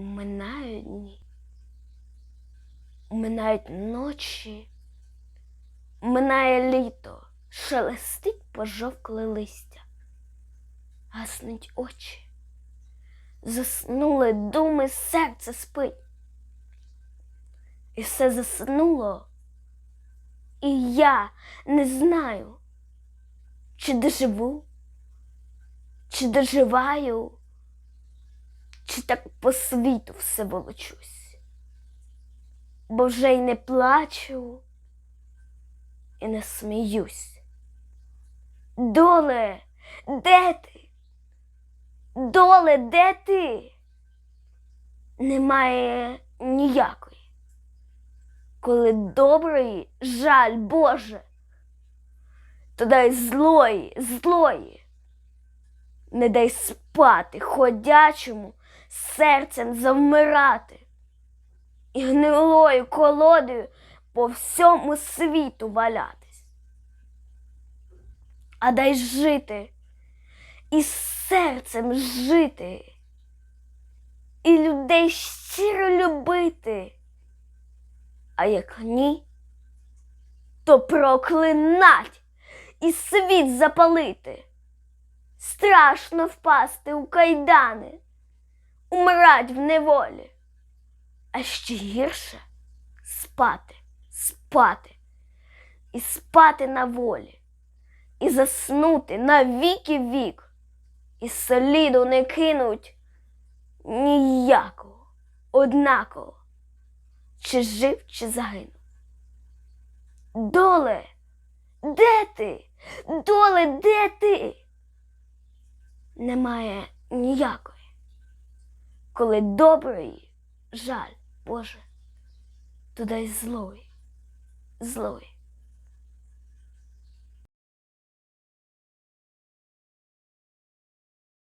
Минають дні, минають ночі, минає літо, шелестить пожовкле листя, гаснуть очі, заснули думи, серце спить. І все заснуло, і я не знаю, чи доживу, чи доживаю чи так по світу все волочусь, бо вже й не плачу і не сміюсь. Доле, де ти? Доле, де ти? Немає ніякої, коли доброї жаль Боже, то дай злої, злої, не дай спати ходячому серцем завмирати і гнилою колодою по всьому світу валятись. А дай жити і серцем жити, і людей щиро любити. А як ні, то проклинать і світ запалити. Страшно впасти у кайдани умирать в неволі, а ще гірше спати, спати і спати на волі, і заснути на віки вік, і сліду не кинуть ніякого, однаково, чи жив, чи загинув. Доле, де ти? Доле, де ти? Немає ніякої коли добрий жаль, Боже, то дай злой, злої.